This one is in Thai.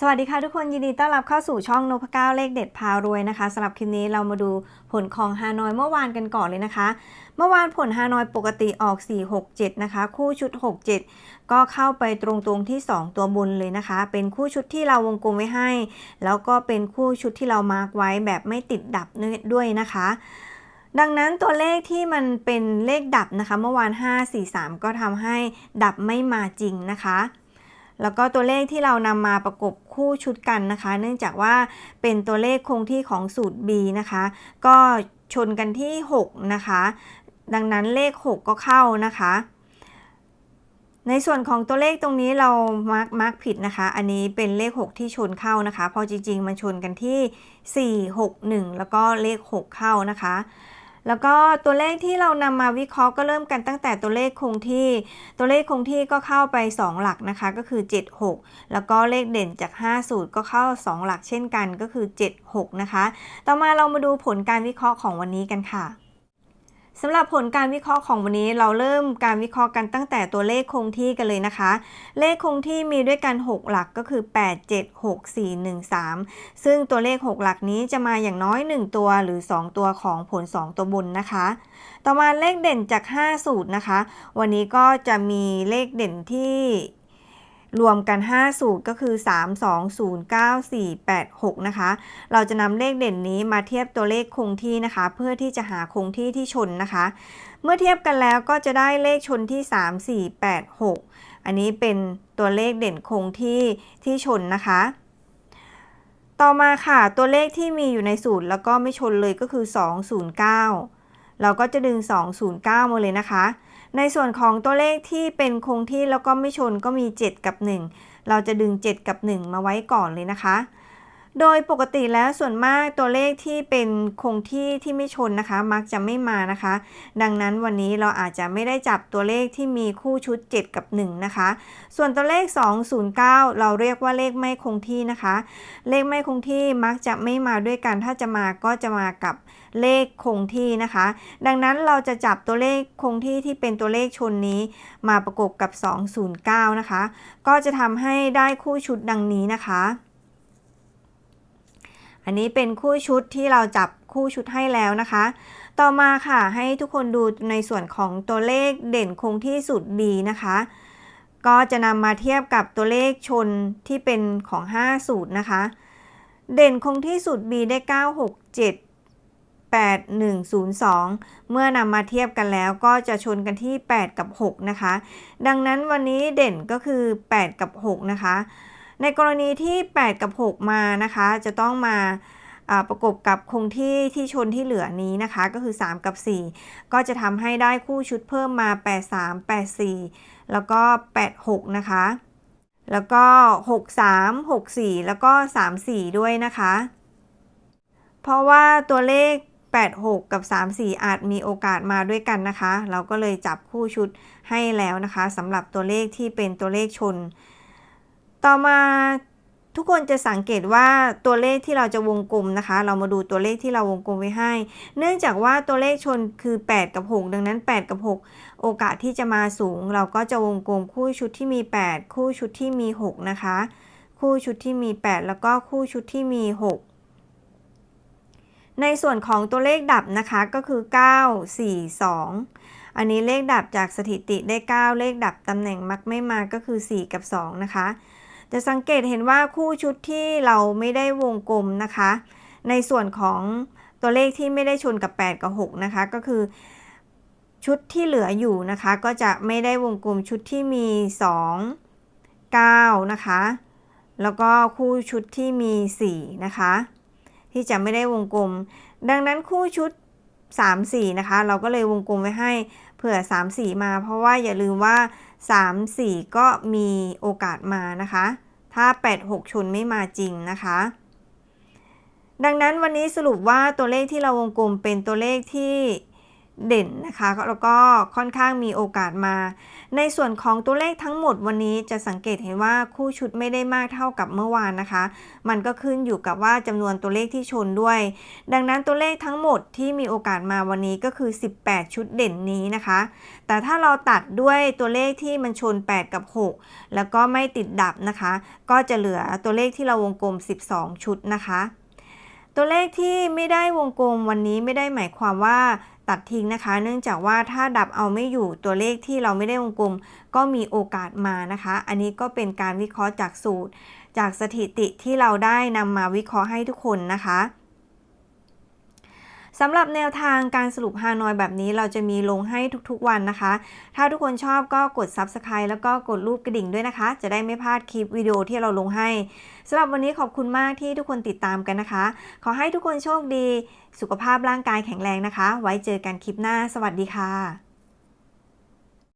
สวัสดีค่ะทุกคนยินดีต้อนรับเข้าสู่ช่องนพเก้าเลขเด็ดพารวยนะคะสำหรับคลิปนี้เรามาดูผลของฮานอยเมื่อวานกันก่อนเลยนะคะ เมื่อวานผลฮานอยปกติออก 467 นะคะ คู่ชุด 67 ก็เข้าไปตรงๆที่ 2 ตัวบนเลยนะคะ เป็นคู่ชุดที่เราวงกลมไว้ให้ แล้วก็เป็นคู่ชุดที่เรามาร์กไว้แบบไม่ติดดับด้วยนะคะดังนั้นตัวเลขที่มันเป็นเลขดับนะคะ เมื่อวาน 543 ก็ทำให้ดับไม่มาจริงนะคะ แล้วก็ตัวเลขที่เรานำมาประกบ คู่ชุดกันนะคะ เนื่องจากว่าเป็นตัวเลขคงที่ของสูตร B นะคะ ก็ชนกันที่ 6 นะคะ ดังนั้นเลข 6 ก็เข้านะคะ ในส่วนของตัวเลขตรงนี้เรามาร์กมาร์กผิดนะคะ อันนี้เป็นเลข 6 ที่ชนเข้านะคะพราะจริง ๆ มันชนกันที่ 4 6 1 แล้วก็เลข 6 เข้านะคะ แล้วก็ตัวเลขที่เรานำมาวิเคราะห์ก็เริ่มกันตั้งแต่ตัวเลขคงที่ ตัวเลขคงที่ก็เข้าไป 2 หลักนะคะก็คือ 7 6 แล้วก็เลขเด่นจาก 5 สูตรก็เข้า 2 หลักเช่นกันก็คือ 7 6 นะคะ ต่อมาเรามาดูผลการวิเคราะห์ของวันนี้กันค่ะ สำหรับผลการวิเคราะห์ของวันนี้เราเริ่มการวิเคราะห์กันตั้งแต่ตัวเลขคงที่กันเลยนะคะ เลขคงที่มีด้วยกัน 6 หลักก็คือ 8 7 6 4 1 3 ซึ่งตัวเลข 6 หลักนี้จะมาอย่างน้อย 1 ตัวหรือ 2 ตัวของผล 2 ตัวบนนะคะ ต่อมาเลขเด่นจาก 5 สูตรนะคะ วันนี้ก็จะมีเลขเด่นที่ รวมกัน 5 สูตรก็คือ 3 2 0 9 4 8 6 นะคะ เราจะนำเลขเด่นนี้มาเทียบตัวเลขคงที่นะคะ เพื่อที่จะหาคงที่ที่ชนนะคะ เมื่อเทียบกันแล้วก็จะได้เลขชนที่ 3 4 8 6 อันนี้เป็นตัวเลขเด่นคงที่ที่ชนนะคะ ต่อมาค่ะตัวเลขที่มีอยู่ในสูตรแล้วก็ไม่ชนเลยก็คือ 209 เราก็จะดึง 209 มาเลยนะคะ ในส่วนของตัวเลขที่เป็นคงที่แล้วก็ไม่ชนก็มี 7 กับ 1 เราจะดึง 7 กับ 1 มาไว้ก่อนเลยนะคะ โดยปกติแล้วส่วนมากตัวเลขที่เป็นคงที่ที่ไม่ชนนะคะ มักจะไม่มานะคะ ดังนั้นวันนี้เราอาจจะไม่ได้จับตัวเลขที่มีคู่ชุด 7 กับ 1 นะคะ ส่วนตัวเลข 209 เราเรียกว่าเลขไม่คงที่นะคะ เลขไม่คงที่มักจะไม่มาด้วยกัน ถ้าจะมาก็จะมากับเลขคงที่นะคะ ดังนั้นเราจะจับตัวเลขคงที่ที่เป็นตัวเลขชนนี้ มาประกบกับ 209 นะคะ ก็จะทำให้ได้คู่ชุดดังนี้นะคะ อันนี้เป็นคู่ชุดที่เราจับคู่ชุดให้แล้วนะคะ ต่อมาค่ะให้ทุกคนดูในส่วนของตัวเลขเด่นคงที่สุด B นะคะ ก็จะนำมาเทียบกับตัวเลขชนที่เป็นของ 5 สูตรนะคะ เด่นคงที่สุด B ได้ 9 6 7 8 1 0 2 เมื่อนำมาเทียบกันแล้วก็จะชนกันที่ 8 กับ 6 นะคะ ดังนั้นวันนี้เด่นก็คือ 8 กับ 6 นะคะ ในกรณีที่ 8 กับ 6 มานะคะ จะต้องมาประกบกับคงที่ที่ชนที่เหลือนี้นะคะ ก็คือ 3 กับ 4 ก็จะทำให้ได้คู่ชุดเพิ่มมา 8 3 8 4 แล้วก็ 8 6 นะคะ แล้วก็ 6 3 6 4 แล้วก็ 3 4 ด้วยนะคะ เพราะว่าตัวเลข 8 6 กับ 3 4 อาจมีโอกาสมาด้วยกันนะคะ เราก็เลยจับคู่ชุดให้แล้วนะคะสำหรับตัวเลขที่เป็นตัวเลขชน ต่อมาทุกคนจะสังเกตว่าตัวเลขที่เราจะวงกลมนะคะ เรามาดูตัวเลขที่เราวงกลมไว้ให้ เนื่องจากว่าตัวเลขชนคือ 8 กับ 6 ดังนั้น 8 กับ 6 โอกาสที่จะมาสูง เราก็จะวงกลมคู่ชุดที่มี 8 คู่ชุดที่มี 6 นะคะ คู่ชุดที่มี 8 แล้วก็คู่ชุดที่มี 6ในส่วนของตัวเลขดับนะคะก็คือ 9 4 2 อันนี้เลขดับจากสถิติได้ 9 เลขดับตำแหน่งมักไม่มาก็คือ 4 กับ 2 นะคะ จะสังเกตเห็นว่าคู่ชุดที่เราไม่ได้วงกลมนะคะ ในส่วนของตัวเลขที่ไม่ได้ชนกับ 8 กับ 6 นะคะ ก็คือชุดที่เหลืออยู่นะคะ ก็จะไม่ได้วงกลมชุดที่มี 2 9 นะคะ แล้วก็คู่ชุดที่มี 4 นะคะ ที่จะไม่ได้วงกลม ดังนั้นคู่ชุด 3 4 นะคะ เราก็เลยวงกลมไว้ให้เผื่อ 3 4 มา เพราะว่าอย่าลืมว่า 3 4 ก็มีโอกาสมานะคะ ถ้า 8 6ชนไม่มาจริงนะคะ ดังนั้นวันนี้สรุปว่าตัวเลขที่เราวงกลมเป็นตัวเลขที่ เด่นนะคะแล้วก็ค่อนข้างมีโอกาสมา ในส่วนของตัวเลขทั้งหมดวันนี้จะสังเกตเห็นว่าคู่ชุดไม่ได้มากเท่ากับเมื่อวานนะคะ มันก็ขึ้นอยู่กับว่าจำนวนตัวเลขที่ชนด้วย ดังนั้นตัวเลขทั้งหมดที่มีโอกาสมาวันนี้ก็คือ 18 ชุดเด่นนี้นะคะ แต่ถ้าเราตัดด้วยตัวเลขที่มันชน 8 กับ 6 แล้วก็ไม่ติดดับนะคะ ก็จะเหลือตัวเลขที่เราวงกลม 12 ชุดนะคะ ตัวเลขที่ไม่ได้วงกลมวันนี้ไม่ได้หมายความว่า ตัดทิ้งนะคะ เนื่องจากว่าถ้าดับเอาไม่อยู่ตัวเลขที่เราไม่ได้วงกลม ก็มีโอกาสมานะคะ อันนี้ก็เป็นการวิเคราะห์จากสูตร จากสถิติที่เราได้นำมาวิเคราะห์ให้ทุกคนนะคะ สำหรับแนวทางการสรุปฮานอยแบบนี้เราจะมีลงให้ทุกๆวันนะคะ ถ้าทุกคนชอบก็กด Subscribe แล้วก็กดรูปกระดิ่งด้วยนะคะ จะได้ไม่พลาดคลิปวิดีโอที่เราลงให้สำหรับวันนี้ขอบคุณมากที่ทุกคนติดตามกันนะคะ ขอให้ทุกคนโชคดี สุขภาพร่างกายแข็งแรงนะคะ ไว้เจอกันคลิปหน้า สวัสดีค่ะ